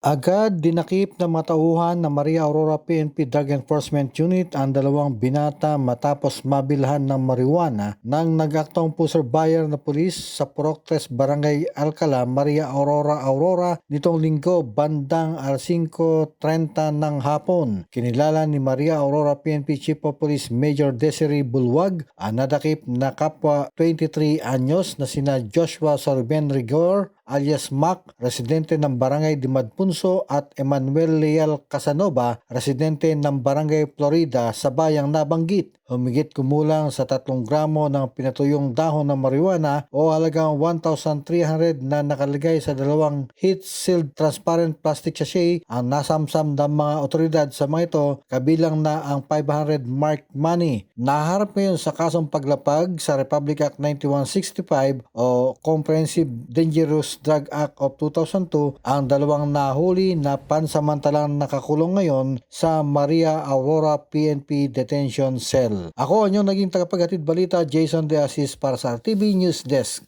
Agad dinakip na matauhan na Maria Aurora PNP Drug Enforcement Unit ang dalawang binata matapos mabilhan ng marijuana ng nagaktong buyer na pulis sa Proctres Barangay Alcala, Maria Aurora Aurora nitong linggo bandang alas 5.30 ng hapon. Kinilala ni Maria Aurora PNP Chief of Police Major Desiree Bulwag ang nadakip na kapwa 23 anyos na sina Joshua Sorben Rigor alias Mac, residente ng Barangay Dimadpunso at Emmanuel Leal Casanova, residente ng Barangay Florida sa bayang nabanggit. Humigit kumulang sa 3 gramo ng pinatuyong dahon ng marijuana o halagang 1,300 na nakalagay sa dalawang heat-sealed transparent plastic sachet ang nasamsam ng mga otoridad sa mga ito kabilang na ang 500 mark money. Naharap ngayon sa kasong paglapag sa Republic Act 9165 o Comprehensive Dangerous Drug Act of 2002 ang dalawang nahuli na pansamantalang nakakulong ngayon sa Maria Aurora PNP Detention Cell. Ako ang inyong naging tagapaghatid balita Jason De Assis para sa RTV News Desk.